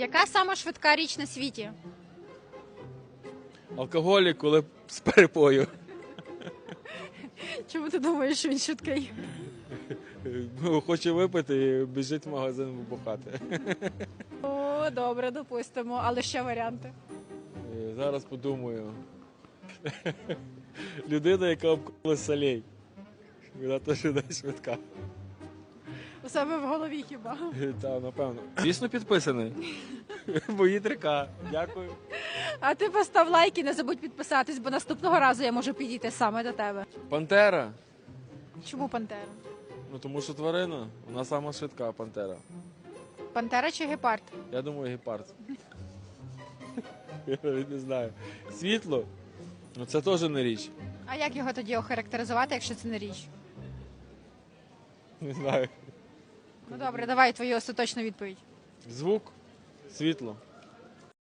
Яка сама швидка річ на світі? Алкоголік, коли з перепою. Чому ти думаєш, що він швидкий? Ну, Хоче випити і біжить в магазин вибухати. О, добре, допустимо. Але ще варіанти. Е, Зараз подумаю. Людина, яка обкула солей. Вона теж швидка. У себе в голові хіба. Так, напевно. Звісно, підписаний. Бої трика. Дякую. А ти постав лайк і не забудь підписатись, бо наступного разу я можу підійти саме до тебе. Пантера. Чому пантера? Ну тому що тварина, вона сама швидка пантера. Пантера чи гепард? Я думаю, гепард. Я навіть не знаю. Світло. Ну це теж не річ. А як його тоді охарактеризувати, якщо це не річ? Не знаю. Ну добре, давай твою остаточну відповідь. Звук, світло.